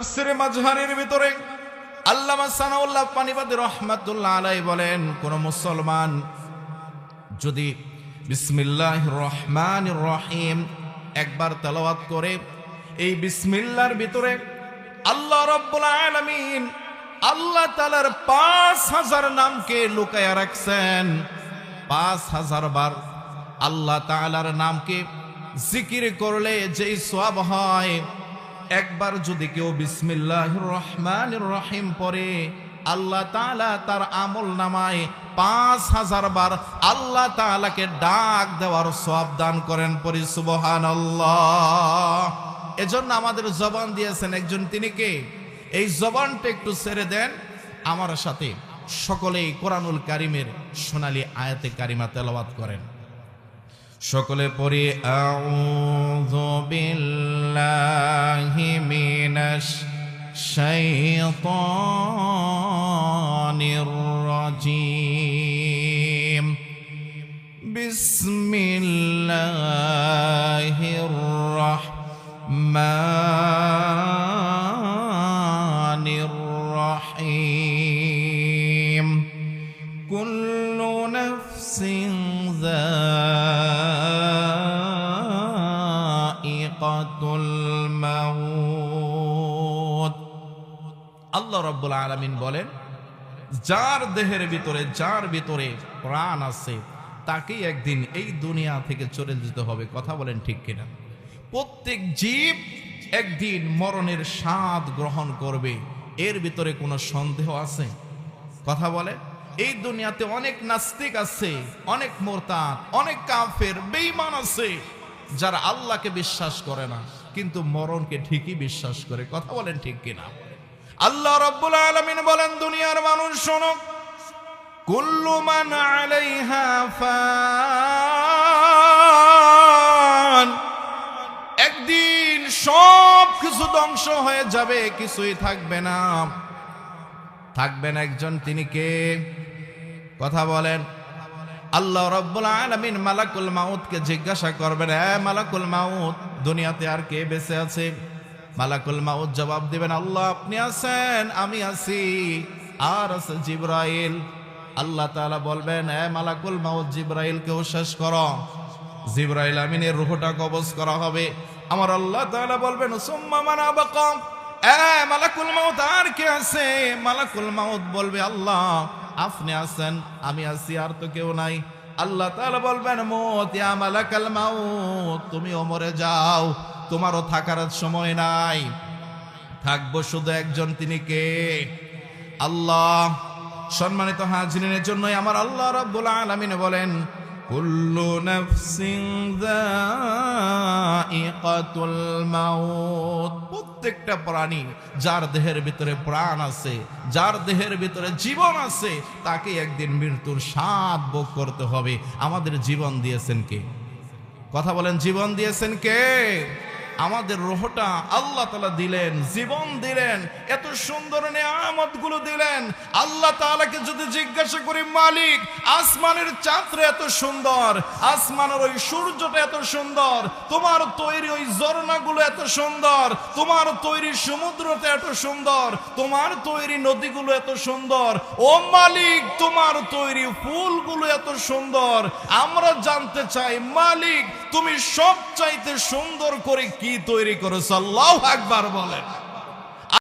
তাফসিরে ভিতরে আলাই বলেন, কোন মুসলমান যদি রহমান রহিম একবার করে, এই ভিতরে আল্লাহ আল্লাহ তালার পাঁচ হাজার নামকে লুকায়া রাখছেন। পাঁচ হাজার বার আল্লাহ তালার নামকে জিকির করলে যেই সব হয় একবার যদি কেউ বিসমিল্লাহ রহমান রহিম পরে আল্লাহ তাআলা তার আমল নামায় পাঁচ হাজার বার আল্লাহ তাআলাকে ডাক দেওয়ার সব দান করেন পরি সুবহান এজন্য আমাদের জবান দিয়েছেন একজন, তিনি কে? এই জবানটা একটু ছেড়ে দেন। আমার সাথে সকলেই কোরআনুল কারিমের সোনালী আয়াতে কারিমা তেলাওয়াত করেন। সকলে পড়ি আউযু বিল্লাহি মিনাশ শাইতানির রাজিম। বিসমিল্লাহির রাহমানির রাহিম। কুল্লু নাফসিন যায়িকাতুল আল্লাহ রাব্বুল আলামিন বলেন, যার দেহের ভিতরে, যার ভিতরে প্রাণ আছে, তাকেই একদিন এই দুনিয়া থেকে চলে যেতে হবে। কথা বলেন ঠিক কিনা? প্রত্যেক জীব একদিন মরণের স্বাদ গ্রহণ করবে। এর ভিতরে কোনো সন্দেহ আছে? কথা বলে, এই দুনিয়াতে অনেক নাস্তিক আছে, অনেক মোরতাদ, অনেক কাফের, বেঈমান আছে, যারা আল্লাহকে বিশ্বাস করে না, কিন্তু মরণকে ঠিকই বিশ্বাস করে। কথা বলেন ঠিক কিনা? আল্লাহ রব্বুল আলামিন বলেন, দুনিয়ার মানুষ শোনো, কুল্লু মান একদিন সব কিছু ধ্বংস হয়ে যাবে, কিছুই থাকবে না। থাকবেন একজন, তিনি কে? কথা বলেন। আল্লাহ রব্বুল আলামিন মালাকুল মাউতকে জিজ্ঞাসা করবেন হ্যাঁ মালাকুল মাউত, দুনিয়াতে আর কে বেঁচে আছে? মালাকুল মাউত জবাব দিবেন, আল্লাহ, আপনি আছেন, আমি আছি। আর আছে জিব্রাইল। আল্লাহ তাআলা বলবেন হ্যাঁ মালাকুল মাউত, জিব্রাইলকেও শেষ করো। জিব্রাইল আমিনের রুহটা কবজ করা হবে। আমার আল্লাহ তাআলা বলবেন, সুম্মা মানা বাকা এ মালাকুল মাউত, আর কে আছে? মালাকুল মাউত বলবে, আল্লাহ, আপনি আছেন, আমি আছি, আর তো কেউ নাই। আল্লাহ তাআলা বলবেন, মত ইয়া মালাকাল মাউত, তুমি ওমরে যাও। তোমারও থাকার সময় নাই। থাকব শুধু একজন, তিনি কে? আল্লাহ। সম্মানিত হাজিরিনের জন্যই আমার আল্লাহ রাব্বুল আলামিন বলেন, কুল্লু প্রত্যেকটা প্রাণী যার দেহের ভিতরে প্রাণ আছে, যার দেহের ভিতরে জীবন আছে, তাকে একদিন মৃত্যুর স্বাদ ভোগ করতে হবে। আমাদের জীবন দিয়েছেন কে? কথা বলেন, জীবন দিয়েছেন কে? আমাদের রোহটা আল্লাহ তালা দিলেন, জীবন দিলেন, এত সুন্দর নিয়ামতগুলো দিলেন। আল্লাহ তালাকে যদি জিজ্ঞাসা করি, মালিক, আসমানের চাঁদটা এত সুন্দর, আসমানের ওই সূর্যটা এত সুন্দর, তোমার তৈরি ওই ঝর্ণাগুলো এত সুন্দর, তোমার তৈরি সমুদ্রটা এত সুন্দর, তোমার তৈরি নদীগুলো এত সুন্দর, ও মালিক, তোমার তৈরি ফুলগুলো এত সুন্দর। আমরা জানতে চাই, মালিক তুমি সব চাইতে সুন্দর করে কি তৈরি করেছ? আল্লাহ একবার বলেন।